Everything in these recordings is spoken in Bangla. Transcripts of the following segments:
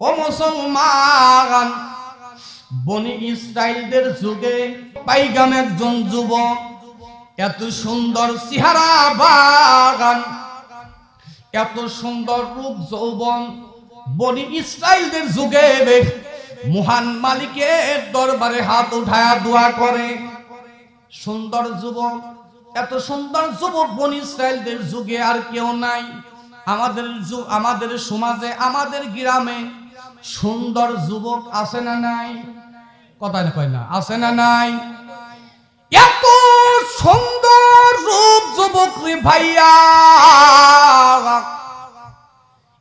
ও মুসলমান, বনি ইসরায়েলদের যুগে পাইগাম একজন যুবক, এত সুন্দর চেহারা বাগান, এত সুন্দর রূপ যৌবন, বনি ইসরায়েলদের যুগে মহান মালিকের দরবারে হাত উঠায়া দোয়া করে। সুন্দর যুবক, এত সুন্দর যুবক বনি ইসরায়েলদের যুগে আর কেউ নাই। আমাদের আমাদের সমাজে, আমাদের গ্রামে সুন্দর যুবক আছে না নাই? কথা কয় না, আছে না নাই? এত সুন্দর রূপ যুবক রে ভাইয়া।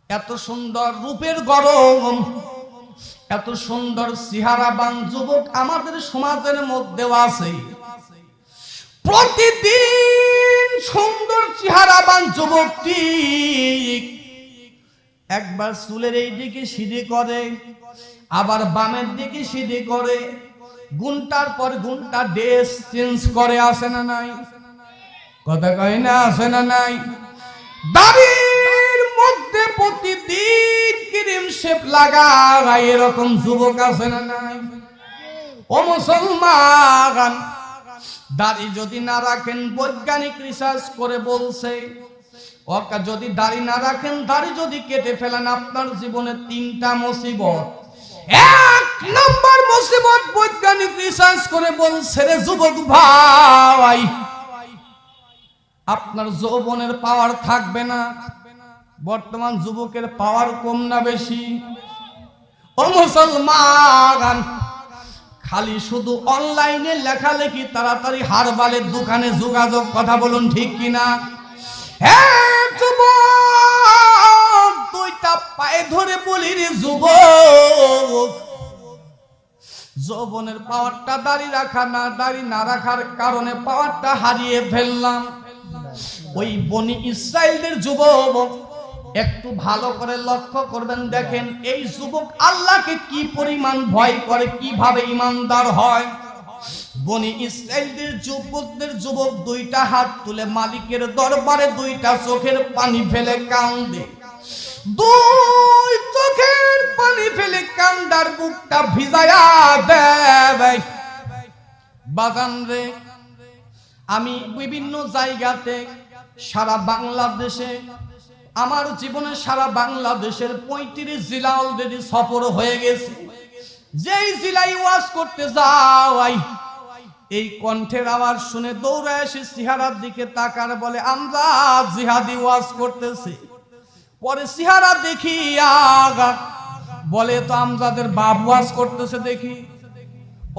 এত সুন্দর রূপের গরম, এত সুন্দর চেহারাবান যুবক আমাদের সমাজের মধ্যেও আছে। প্রতিদিন সুন্দর চেহারাবান যুবকটি একবার চুলের এই দিকে সিঁড়ি করে, আবার বামের দিকে সিঁড়ি করে। গুনটার পর গুনটা ড্রেস চেঞ্জ করে, আসে না নাই? কথা কয় না, আসে না নাই? দাড়ির মধ্যে প্রতিদিন ক্রিম শেপ লাগায়, এরকম যুবক আছে না নাই? ও মুসলমান, দাড়ি যদি না রাখেন, বৈজ্ঞানিক রিসার্চ করে বলছে ওকা যদি দাড়ি না রাখেন, দাড়ি যদি কেটে ফেলেন, আপনার জীবনে তিনটা মুসিবত। এক নম্বর মুসিবত বৈজ্ঞানিক রিসার্চ করে বলছে রে যুবক ভাই, আপনার যৌবনের পাওয়ার থাকবে না। বর্তমান যুবকের পাওয়ার কম না বেশি। ও মুসলমান, খালি শুধু অনলাইনে লেখালেখি, তাড়াতাড়ি হারবালের দোকানে যোগাযোগ, কথা বলুন ঠিক কিনা? হ্যাঁ ধরে বলি রে যুবক যৌবনের পাওয়ারটা দাড়ি রাখা না দাড়ি না রাখার কারণে পাওয়ারটা হারিয়ে ফেললাম। ওই বনি ইসরায়েলদের যুবক, একটু ভালো করে লক্ষ্য করবেন, দেখেন এই যুবক আল্লাহকে কি পরিমাণ ভয় করে, কীভাবে ইমানদার হয়? বনি ইসরায়েলদের যুবকদের যুবক দুইটা হাত তুলে মালিকের দরবারে দুইটা চোখের পানি ফেলে কান্দে। দুই চোখের পানি ফেলে কান্দার বুকটা ভিজায়া দেবে বাগান রে, আমি বিভিন্ন জায়গাতে সারা বাংলাদেশে, আমার জীবনে সারা বাংলাদেশের পঁয়ত্রিশ জেলা অলরেডি সফর হয়ে গেছে, যেই জেলায় ওয়াজ করতে যাওয়াই এই কণ্ঠের আওয়াজ শুনে দৌড়ে এসে সিহারার দিকে তাকার বলে, আমরা জিহাদি ওয়াজ করতেছি। পরে সিহারা দেখি বলে, তো আমজাদের ওয়াজ করতেছে দেখি।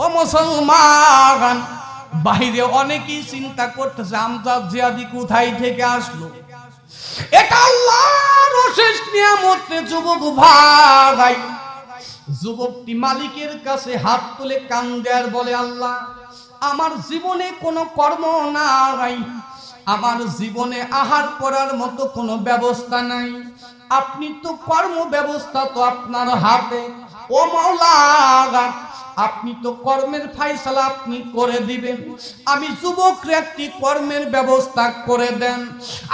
ও মুসলমান বাইরে অনেকেই চিন্তা করতেছে, আমজাদ জিয়াদি কোথায় থেকে আসলো? এটা আল্লাহর অশেষ নিয়ামত যুবক ভাই। যুবকটি মালিকের কাছে হাত তুলে কান্দে আর বলে, আল্লাহ, আমার জীবনে কোনো কর্ম নাই। আমার জীবনে আহার করার মতো কোনো ব্যবস্থা নাই। আপনি তো কর্ম ব্যবস্থা তো আপনার হাতে। ও মাওলা আপনি তো কর্মের ফাইসালা আপনি করে দিবেন। আমি যুবক একটি কর্মের ব্যবস্থা করে দেন।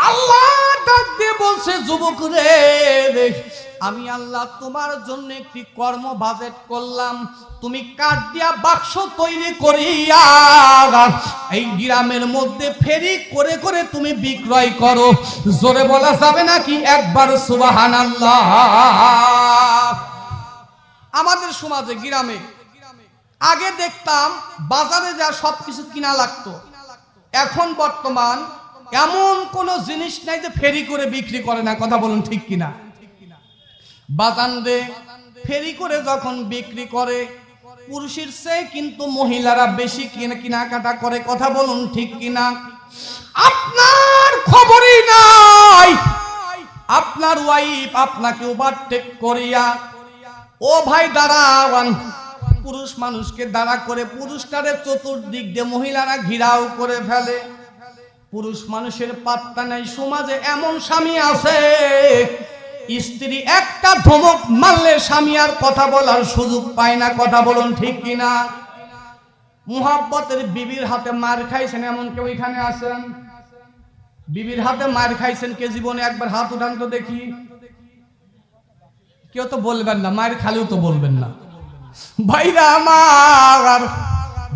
আল্লাহ ডাক বলছে যুবক রে, আমি আল্লাহ তোমার জন্য একটি কর্ম বাজেট করলাম। তুমি কাঠ দিয়া বাক্স তৈরি করিয়া এই গ্রামের মধ্যে ফেরি করে করে তুমি বিক্রয় করো। জোরে বলা যাবে নাকি? একবার সুবাহান আল্লাহ আমাদের সমাজে, গ্রামে। আগে দেখতাম বাজারে যা সবকিছু কিনা লাগতো। এখন বর্তমান এমন কোন জিনিস নাই যে ফেরি করে বিক্রি করে না, কথা বলুন ঠিক কিনা? বাজান রে ফেরি করে যখন বিক্রি করে, পুরুষের চেয়ে কিন্তু মহিলারা বেশি কিনা কেনাকাটা করে, কথা বলুন ঠিক কিনা? আপনার খবরই নাই। আপনার ওয়াইফ আপনাকে ওভারটেক করিয়া ও ভাই দাঁড়ান পুরুষ মানুষকে দাঁড়া করে পুরুষটারে চতুর্দিক দিয়ে মহিলারা ঘিরাও করে ফেলে। পুরুষ মানুষের পাত্তা নাই, সমাজে এমন স্বামী আছে। স্ত্রী একটা ধমক মারলে স্বামী আর কথা বলার সুযোগ পায় না। কথা বলুন ঠিক কিনা মুহাব্বতের বিবির হাতে মার খাইছেন, এমন কেউ এখানে আছেন? বিবির হাতে মার খাইছেন কে জীবনে? একবার হাত উঠান তো দেখি। কেউ তো বলবেন না, মায়ের খালিও তো বলবেন না। ভাইরা আমার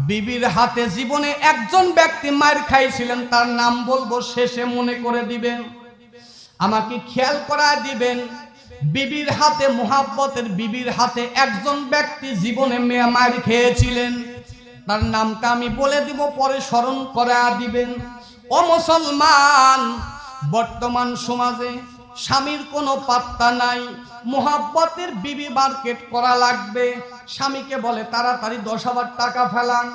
বিবির হাতে জীবনে একজন ব্যক্তি মায়ের খাইছিলেন তার নাম বলব শেষে মনে করে দিবেন। আমাকে খেয়াল করা দিবেন, বিবির হাতে মোহাব্বতের বিবির হাতে একজন ব্যক্তি জীবনে মেয়ে মায়ের খেয়েছিলেন। তার নামটা আমি বলে দিব, পরে স্মরণ করা দিবেন। ও মুসলমান, বর্তমান সমাজে স্বামীর কোনো পাত্তা নাই। মোহাব্বতের বিবি মার্কেট করা লাগবে। স্বামীকে বলে, তাড়াতাড়ি দশ হাজার টাকা ফেলান।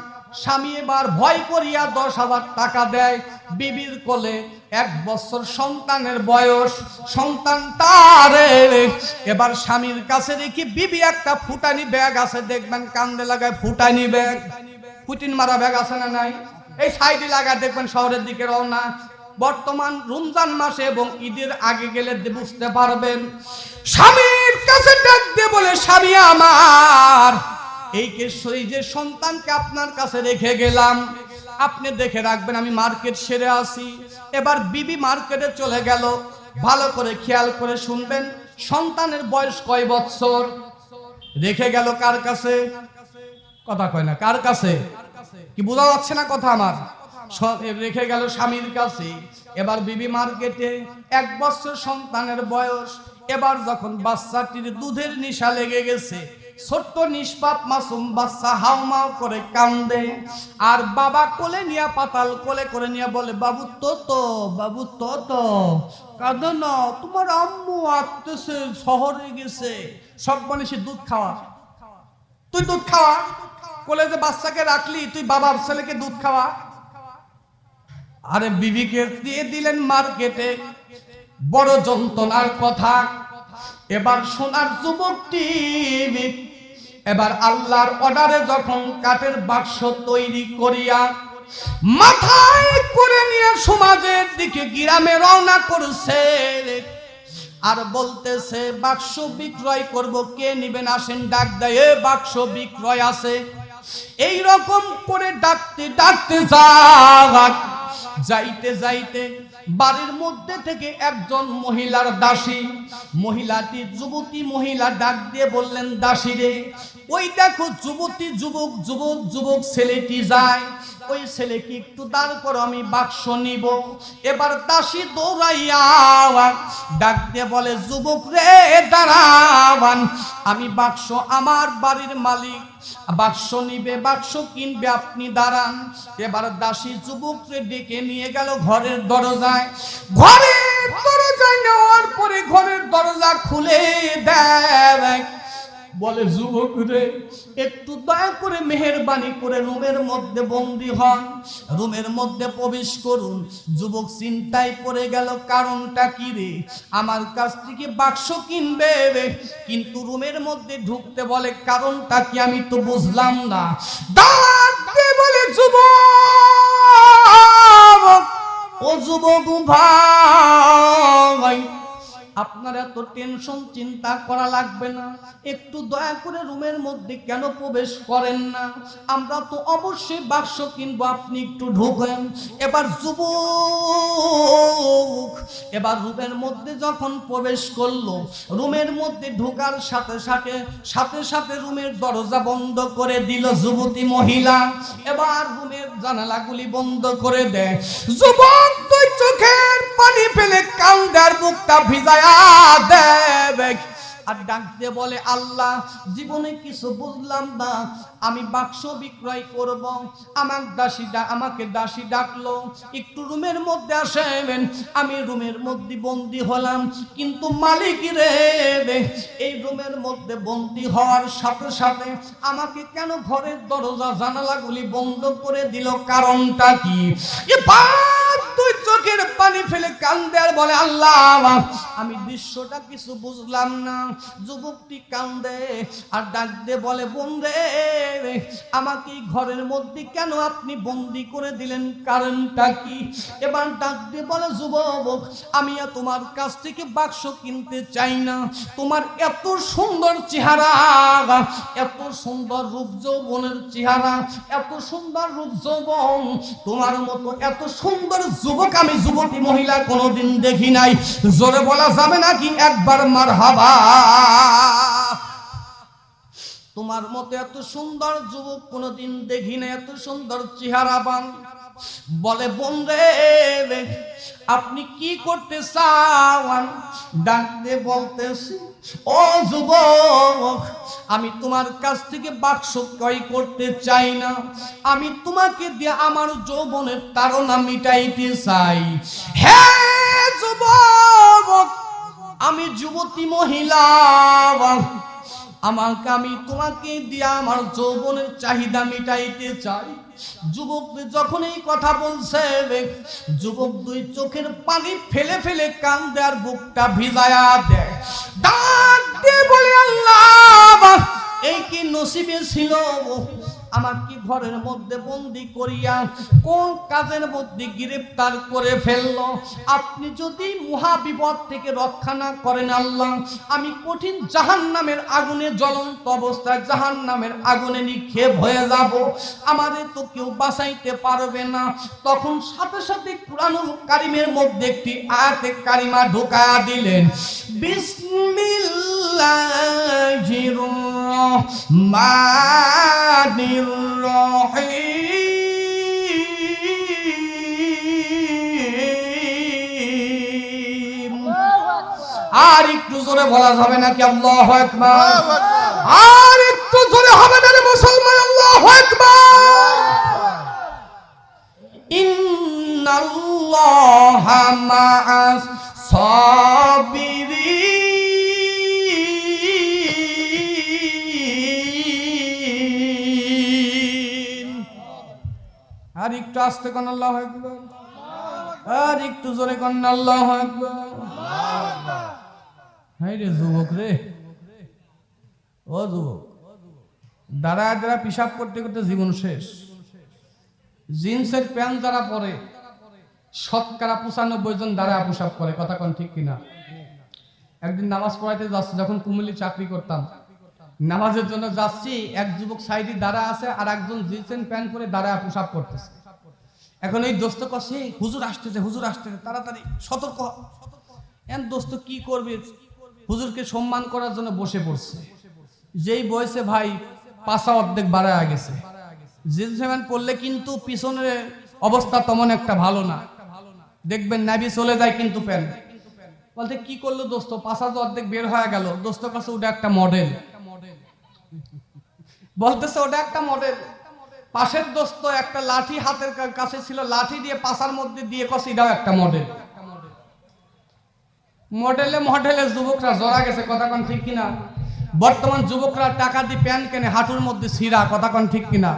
স্বামী এবার ভয় করিয়া দশ হাজার টাকা দেয়। বিবির কোলে এক বছর সন্তানের বয়স। সন্তান তার। এবার স্বামীর কাছে দেখি বিবি একটা ফুটানি ব্যাগ আছে। দেখবেন কান্দে লাগায় ফুটানি ব্যাগ। পুটিন মারা ব্যাগ আছে না নাই? এই সাইডে লাগা দেখবেন শহরের দিকে রওনা। বর্তমান রমজান মাসে এবং ঈদের আগে গেলে বুঝতে পারবেন, স্বামীর কাছে ডাক দিয়ে বলে, স্বামী আমার, এই কেশরী যে সন্তানকে আপনার কাছে রেখে গেলাম, আপনি দেখে রাখবেন আমি মার্কেট সেরে আসি। এবার বিবি মার্কেটে চলে গেল, ভালো করে খেয়াল করে শুনবেন, সন্তানের বয়স কয় বৎসর? রেখে গেল কার কাছে? কথা কয় না, কার কাছে? কি বোঝা যাচ্ছে না কথা আমার? রেখে গেল স্বামীর কাছে। এবার বিবি মার্কেটে এক বছর সন্তানের বয়স। এবার যখন বাচ্চাটির দুধের নিশা লেগে গেছে, ছোট্ট নিষ্পাপ মাসুম বাচ্চা হাউমাউ করে কান্দে। আর বাবা কোলে নিয়ে পাতাল কোলে করে নিয়ে বলে, বাবু তো তো বাবু তো তো না, তোমার আম্মু আসতেছে, শহরে গেছে। সব মানুষের দুধ খাওয়া। তুই দুধ খাওয়া? কোলে যে বাচ্চাকে রাখলি, তুই বাবার ছেলেকে দুধ খাওয়া? আরে বিবিকে দিয়ে দিলেন মার্কেটে। বড় যন্ত্রণার কথা। এবার সোনার যুবকটি এবার আল্লাহর অর্ডারে যখন কাঠের বাক্স তৈরি করিয়া মাথায় করে নিয়ে সমাজের দিকে গ্রামে রওনা করছে। আর বলতেছে, বাক্স বিক্রয় করব, কে নিবেন আসেন ডাক দেয় বাক্স বিক্রয় আছে। এই রকম করে ডাকতে ডাকতে যাক। যাইতে যাইতে বাড়ির মধ্যে থেকে একজন মহিলার দাসী, মহিলাটি যুবতী মহিলা ডাক দিয়ে বললেন, দাসী রে, ওই দেখো যুবতী যুবক যুবক যুবক ছেলেটি যায়। ওই ছেলেকে একটু দাঁড় করো, আমি বাক্স নিব। এবার দাসী দৌড়াইয়া ডাক দিয়ে বলে, যুবক রে দাঁড়াবান আমি বাক্স আমার বাড়ির মালিক। বাক্স নিবে, বাক্স কিনবে আপনি দাঁড়ান। এবার দাসী যুবককে ডেকে নিয়ে গেল ঘরের দরজায়। ঘরের দরজায় নেওয়ার পরে ঘরের দরজা খুলে দেয়। বলে, যুবক রে, একটু দয়া করে মেহেরবানি করে রুমের মধ্যে বন্দি হন। রুমের মধ্যে প্রবেশ করুন। যুবক চিন্তায় পড়ে গেল, কারণটা কি রে? আমার কাছ থেকে বাক্স কিনবে। কিন্তু রুমের মধ্যে ঢুকতে বলে, কারণটা কি আমি তো বুঝলাম না। দিয়ে বলে, যুবক! আপনার এত টেনশন চিন্তা করা লাগবে না। একটু দয়া করে রুমের মধ্যে কেন প্রবেশ করেন না? আমরা তো অবশ্যই বাক্স কিনবো, আপনি একটু ঢুকেন। এবার যুবক, এবার রুমের মধ্যে যখন প্রবেশ করল, রুমের মধ্যে ঢোকার সাথে সাথে সাথে সাথে রুমের দরজা বন্ধ করে দিল যুবতী মহিলা। এবার রুমের জানালাগুলি বন্ধ করে দেয়। যুবক, দুই চোখের পানি ফেলে কান্দার মুখটা ভিজায়া দেবে আর ডাক বলে, আল্লাহ, জীবনে কিছু বুঝলাম না। আমি বাক্স বিক্রয় করব। আমার দাসী আমাকে দাসী ডাকলো। একটু রুমের মধ্যে আসেন। আমি রুমের মধ্যে বন্দি হলাম। কিন্তু মালিক রে, এই রুমের মধ্যে বন্দি হওয়ার সাথে সাথে আমাকে কেন ঘরের দরজা জানালাগুলি বন্ধ করে দিল? কারণটা কি? এ দুই চোখের পানি ফেলে কান্দে আর বলে, আল্লাহ, আমি দৃশ্যটা কিছু বুঝলাম না। যুবকটি কান্দে আর ডাক দিয়ে বলে বোন রে আমাকে ঘরের মধ্যে কেন আপনি বন্দি করে দিলেন? কারণটা কি? এবার ডাক দিয়ে বলে, যুবক, আমি তোমার কাছ থেকে বাক্স কিনতে চাই না। তোমার এত সুন্দর চেহারা, এত সুন্দর রূপ যৌবনের চেহারা, এত সুন্দর রূপ যৌবন, তোমার মতো এত সুন্দর যুবক, আমি যুবতী মহিলা কোনোদিন দেখি নাই। জোরে বলা যাবে নাকি? একবার মার হাবা তোমার মতো এত সুন্দর যুবক কোনোদিন দেখি না এত সুন্দর চেহারাবান। বলে বোন রে, আপনি কি করতে চান ডাকতে বলতেছি, ও যুবক, আমি তোমার কাছ থেকে বাক্স ক্রয় করতে চাই না। আমি তোমাকে দিয়ে আমার যৌবনের তাড়না মিটাইতে চাই। হ্যাঁ যুবক, আমি যুবতী মহিলা, আমাকে আমি তোমাকে দিয়ে আমার যৌবনের চাহিদা মিটাইতে চাই। যুবক যখন এই কথা বলছে, যুবক দুই চোখের পানি ফেলে ফেলে কান দেয়ার বুকটা ভিজায়া দেয়। ডাক দিয়ে বলে, আল্লাহ, এই কি নসিবে ছিল? আমার কি ঘরের মধ্যে বন্দি করিয়া কোন কাজের মধ্যে গ্রেফতার করে ফেলল? আপনি যদি মহা বিপদ থেকে রক্ষা না করেন আল্লাহ, আমি কঠিন জাহান নামের আগুনে জ্বলন্ত অবস্থায় জাহান নামের আগুনে নিক্ষেপ হয়ে যাব। আমাদের তো কেউ বাঁচাইতে পারবে না। তখন সাথে সাথে কুরআনুল কারিমের মধ্যে একটি আয়াতে কারিমা ঢোকা দিলেন, বিসমিল্লাহির রহমানির রহিম আর একটু জোরে বলা যাবে নাকি? আল্লাহ আকবার। আর একটু জোরে হবে না রে মুসলমান? আল্লাহ ইন্নাল্লাহা মা'আস আস্তে কোন, আল্লাহ আর একটু জোরে কোন, আল্লাহ রে যুবক রে। ও যুবক দাঁড়ায় দাঁড়া পিসাব করতে করতে জীবন শেষ। জিন্সের প্যান্ট যারা পরে, শতকরা পঁচানব্বই জন দাঁড়ায় পোশাক করে, কথা কোন ঠিক কিনা? একদিন নামাজ পড়াইতে যাচ্ছি, যখন কুমিল্লি চাকরি করতাম। নামাজের জন্য যাচ্ছি, এক যুবক সাইডে দাঁড়া আছে আর একজন জিন্সের প্যান্ট পরে দাঁড়ায় পোশাক করতেছে। এখন এই দোস্ত কষে হুজুর আসতেছে হুজুর আসতেছে, তাড়াতাড়ি সতর্ক। এন দোস্ত কি করবে? হুজুরকে সম্মান করার জন্য বসে পড়ছে। যেই বয়সে ভাই পাশা অর্ধেক বাড়ায় গেছে। জিন্স প্যান্ট পরলে কিন্তু পিছনের অবস্থা তেমন একটা ভালো না। দেখবেন নাবি চলে যায় কিন্তু প্যান্ট বলতে কি করল দোস্ত? পাশা তো অর্ধেক বের হয়ে গেল। দোস্ত কাছে ওটা একটা মডেল বলতেছে, ওটা একটা মডেল পাশের দোস্ত একটা লাঠি হাতের কাছে ছিল, লাঠি দিয়ে পাশার মধ্যে দিয়ে কষে, এটাও একটা মডেল মডেলে মডেলে যুবকরা জড়া গেছে, কথা কোন ঠিক কিনা? বর্তমান যুবকরা টাকা দিয়ে প্যান্ট কেনে, হাঁটুর মধ্যে সিরা কথা কোন ঠিক কিনা?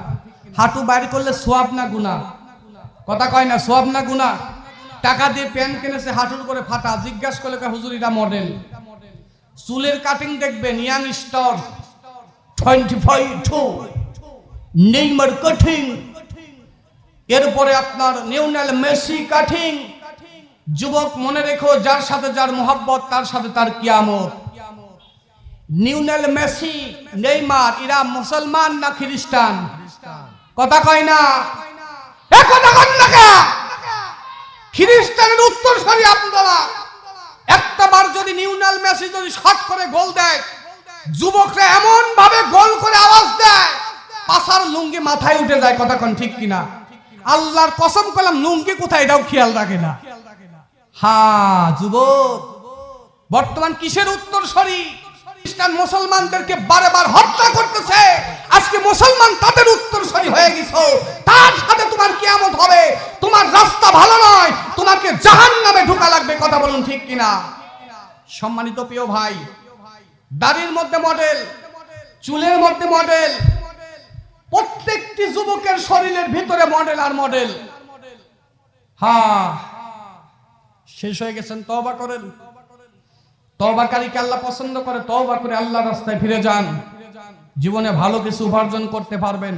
হাঁটু বাইর করলে সোয়াব না গুনা কথা কয় না, সোয়াব না গুনা টাকা দিয়ে প্যান্ট কিনেছে, হাঁটুর করে ফাটা, জিজ্ঞাসা করলে হুজুর, এটা মডেল চুলের কাটিং দেখবেন, young star twenty five two Neymar cutting এরপরে আপনার নিউনাল মেসি কাটিং যুবক, মনে রেখো, যার সাথে যার মোহাব্বত, তার সাথে তার কিয়ামত। নিউনেল মেসি, নেইমার, এরা মুসলমান না খ্রিস্টান? কথা কয় না? কথা কন না? খ্রিস্টানের উত্তর সরি আপনারা একটা বার যদি নিউনাল মেসি যদি শট করে গোল দেয়, যুবকরা এমন ভাবে গোল করে আওয়াজ দেয় পাশার লুঙ্গি মাথায় উঠে যায় কথা কোন ঠিক কিনা? আল্লাহর কসম করলাম, লুঙ্গি কোথায় এটাও খেয়াল রাখে না। হা যুবক, বর্তমান কিসের উত্তর সরি খ্রিস্টান মুসলমানদেরকে বারবার হত্যা করতেছে। আজকে মুসলমান তাদের উত্তর সরি হয়ে গেছো। তার সাথে তোমার কিয়ামত হবে। তোমার রাস্তা ভালো নয়। তোমাকে জাহান নামে ঢোকা লাগবে, কথা বলুন ঠিক কিনা? সম্মানিত প্রিয় ভাই, দাড়ির মধ্যে মডেল চুলের মধ্যে মডেল প্রত্যেকটি যুবকের শরীরের ভিতরে মডেল আর মডেল হ্যাঁ শেষ হয়ে গেছেন, তওবা করেন। তওবাকারীকে আল্লাহ পছন্দ করে? তওবা করে আল্লাহ রাস্তায় ফিরে যান। জীবনে ভালো কিছু উপার্জন করতে পারবেন।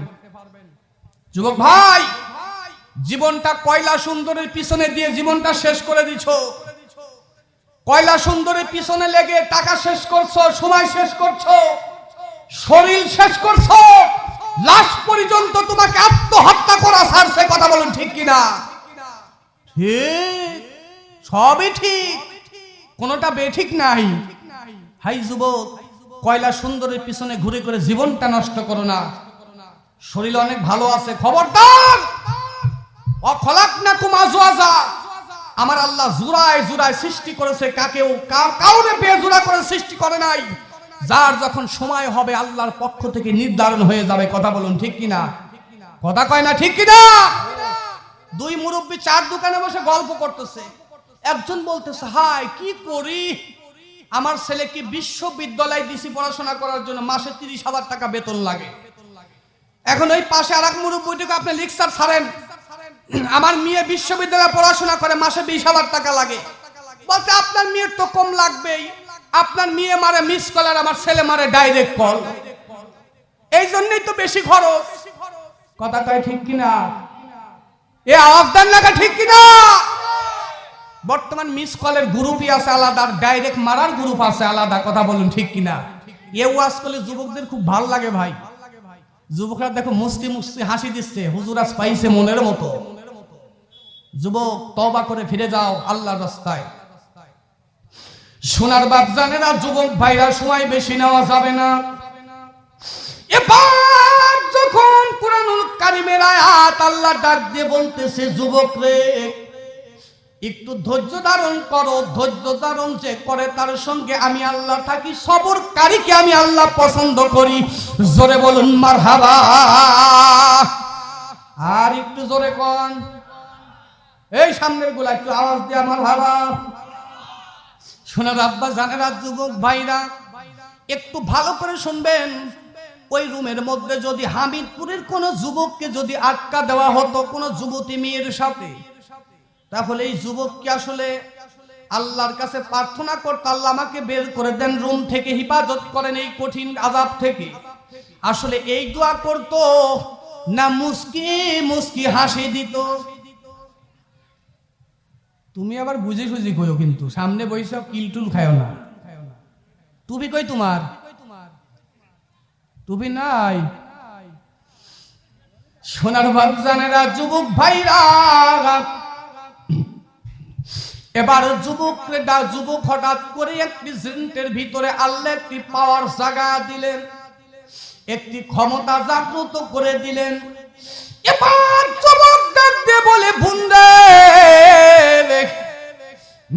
যুবক ভাই, জীবনটা কয়লা সুন্দরের পিছনে দিয়ে জীবনটা শেষ করে দিছ। কয়লা সুন্দরের পিছনে লেগে টাকা শেষ করছ, সময় শেষ করছ, শরীর শেষ করছ। লাশ পর্যন্ত তোমাকে আত্মহত্যা করা, স্যার ছাড়ছে কথা বলুন ঠিক কিনা? হে, সবই ঠিক। কোনোটা বেঠিক নাই। হাই যুবক, কয়লা সুন্দরের পিছনে ঘুরে করে জীবনটা নষ্ট করো না। শরীর অনেক ভালো আছে, খবরদার। অখলাক না কুমাজুয়াজা আমার আল্লাহ জুরায় জুরায় সৃষ্টি করেছে, কাকেও কাউরে বেজুরা করে সৃষ্টি করে নাই? যার যখন সময় হবে আল্লাহর পক্ষ থেকে নির্ধারণ হয়ে যাবে, কথা বলুন ঠিক কিনা? কথা কয় না ঠিক কিনা? দুই মুরব্বী চার দোকানে বসে গল্প করতেছে। একজন বলতেছে, হাই, কি করি? আমার ছেলেকে বিশ্ববিদ্যালয়ে দিছি পড়াশোনা করার জন্য মাসে তিরিশ হাজার টাকা বেতন লাগে? এখন ওই পাশে আর এক মুরব্বীটিকে আপনি লিকচার ছাড়েন আমার মেয়ে বিশ্ববিদ্যালয়ে পড়াশোনা করে মাসে বিশ হাজার টাকা লাগে। বলতে আপনার মেয়ের তো কম লাগবেই। আপনার মেয়ে মারে মিস কল আর আমার ছেলে মারে ডাইরেক্ট কল এই জন্যই তো বেশি খরচ। কথা কয় ঠিক কিনা? এ আওয়াজ দেন লাগা ঠিক কিনা? বর্তমান মিস কলের গ্রুপই আছে আলাদা, আর ডাইরেক্ট মারার গ্রুপ আছে আলাদা, কথা বলুন ঠিক কিনা? এ ওয়াজ করলে যুবকদের খুব ভালো লাগে ভাই। যুবকরা দেখো মুস্তি মুস্তি হাসি দিচ্ছে হুজুরাজ পাইছে মনের মতো। যুবক তবা করে ফিরে যাও আল্লাহর রাস্তায়। সোনার বাপ জানে না, যুবক ভাইরা সময় বেশি নেওয়া যাবে না। এবার যখন কোরআনুল কারিমের আয়াত আল্লাহ ডাক দিয়ে বলতেছে, যুবক রে, একটু ধৈর্য ধারণ করো, ধৈর্য ধারণ যে করে তার সঙ্গে আমি আল্লাহ থাকি সবরকারীকে আমি আল্লাহ পছন্দ করি। জোরে বলুন মার হাবা আর একটু জোরে কন। এই সামনেরগুলা একটু আওয়াজ দিয়ে আমার ভাবা শোনার আব্বা জানেরা যুবক ভাইরা, একটু ভালো করে শুনবেন। ওই রুমের মধ্যে যদি হামিদপুরের কোন যুবককে যদি আটকা দেওয়া হতো, কোন যুবতী মেয়ের সাথে, তাহলে এই যুবককে আসলে আল্লাহর কাছে প্রার্থনা করতে আল্লাহ আমাকে বের করে দেন রুম থেকে, হিফাজত করেন এই কঠিন আজাব থেকে। আসলে এই দোয়া করতো, না মুস্কি মুস্কি হাসি দিত তুমি আবার বুঝে সুঝি কইও কিন্তু, সামনে বৈশাখ কিলটুল খায়ও না। তুমি কই তোমার? তুমি নাই। সোনার বাবজানেরা যুবক ভাইরা। এবার যুবক যুবক হঠাৎ করে একটি জিন্টের ভিতরে আল্লাহ একটি পাওয়ার জাগা দিলেন, একটি ক্ষমতা জাগ্রত করে দিলেন। এবার যুবক ডাকতে বলে বুন্দে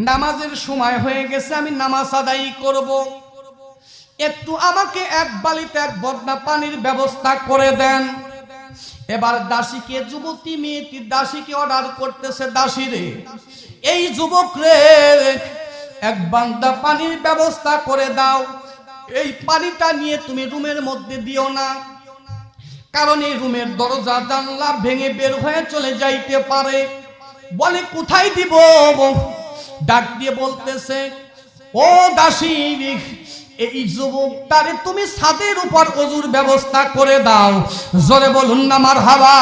নামাজের সময় হয়ে গেছে, আমি নামাজ আদায় করব। একটু আমাকে এক বালিতে এক বদনা পানির ব্যবস্থা করে দেন। এবার দাসীকে, যুবতী মেয়েটি দাসীকে অর্ডার করতেছে দাসী রে এই যুবক রে এক বান্দা পানির ব্যবস্থা করে দাও। এই পানিটা নিয়ে তুমি রুমের মধ্যে দিও না। কারণ এই রুমের দরজা জানলা ভেঙে বের হয়ে চলে যাইতে পারে। বলে, কোথায় দিব? ডাক দিয়ে বলতেছে, ও দাসী এই যুবক তারে তুমি ছাদের উপর অজুর ব্যবস্থা করে দাও। জোরে বলুন না আমার হাওয়া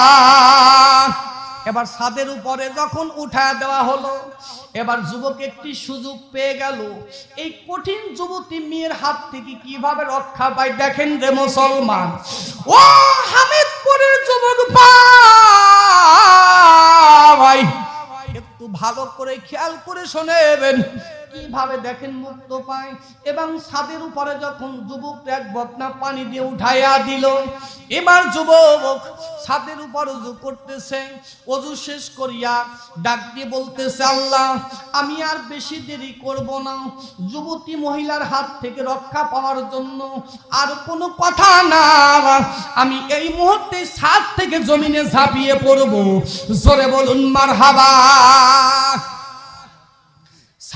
এবার ছাদের উপরে যখন উঠা দেওয়া হলো, এবার যুবক একটি সুযোগ পেয়ে গেল। এই কঠিন যুবতী মেয়ের হাত থেকে কীভাবে রক্ষা পায় দেখেন রে মুসলমান। ও হামিদপুরের যুবক ভাই, একটু ভালো করে খেয়াল করে শোনেবেন। কীভাবে দেখেন মুক্ত পায় এবং ছাদের উপরে যখন যুবক এক বদনা পানি দিয়ে উঠাইয়া দিল, এবার যুবক ছাদের উপর উজু করতেছে অজু শেষ করিয়া ডাক দিয়ে বলতেছে, আল্লাহ, আমি আর বেশি দেরি করব না। যুবতী মহিলার হাত থেকে রক্ষা পাওয়ার জন্য আর কোনো কথা না। আমি এই মুহূর্তে ছাদ থেকে জমিনে ঝাঁপিয়ে পড়ব। জোরে বলুন মার হাবা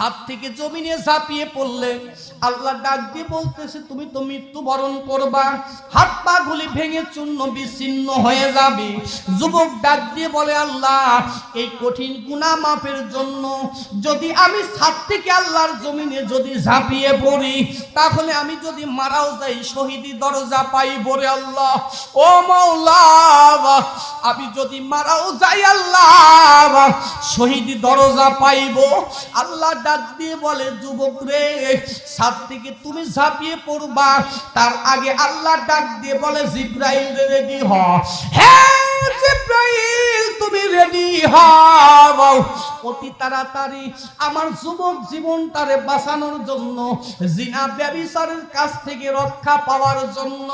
ছাদ থেকে জমিনে ঝাঁপিয়ে পড়লে আল্লাহ ডাক দিয়ে বলতেছে, তুমি তো মৃত্যুবরণ করবা। হাত পা গুলি ভেঙে চূর্ণ বিচ্ছিন্ন হয়ে যাবে। যুবক ডাক দিয়ে বলে, আল্লাহ, এই কঠিন গুণা মাপের জন্য যদি আমি ছাদ থেকে আল্লাহর জমিনে যদি ঝাঁপিয়ে পড়ি, তাহলে আমি যদি মারাও যাই, শহীদি দরজা পাই বলে আল্লাহ। ও মৌলা আমি যদি মারাও যাই, আল্লাহ, শহীদি দরজা পাইব। আল্লাহ ডাক দিয়ে বলে, যুবক রে সাত থেকে তুমি ঝাঁপিয়ে পড়বা। তার আগে আল্লাহ ডাক দিয়ে বলে, জিব্রাইল রেডি হ হ্যাঁ তুমি রেডি হও। অতি তাড়াতাড়ি আমার যুবক জীবনটারে বাঁচানোর জন্য, জিনা ব্যবিচারের কাছ থেকে রক্ষা পাওয়ার জন্য,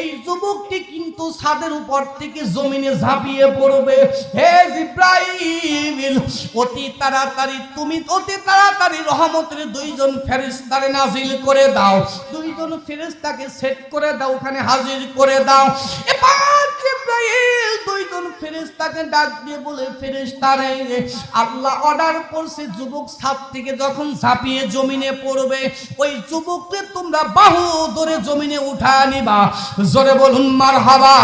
এই যুবকটি কিন্তু ছাদের উপর থেকে জমিনে ঝাঁপিয়ে পড়বে। হে জিব্রাইল, অতি তাড়াতাড়ি, তুমি অতি তাড়াতাড়ি রহমতের দুইজন ফেরেশতারে নাজিল করে দাও। দুইজন ফেরেশতাকে সেট করে দাও, ওখানে হাজির করে দাও। এবার ডাক দিয়ে বলে অর্ডার করছে, যুবক থেকে যখন জমিনে পড়বে, ওই যুবককে তোমরা বাহু জমিনে উঠা নিবা। জোরে বলুন মার হাবা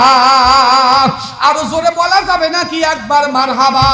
আরও জোরে বলা যাবে নাকি একবার মার হাবা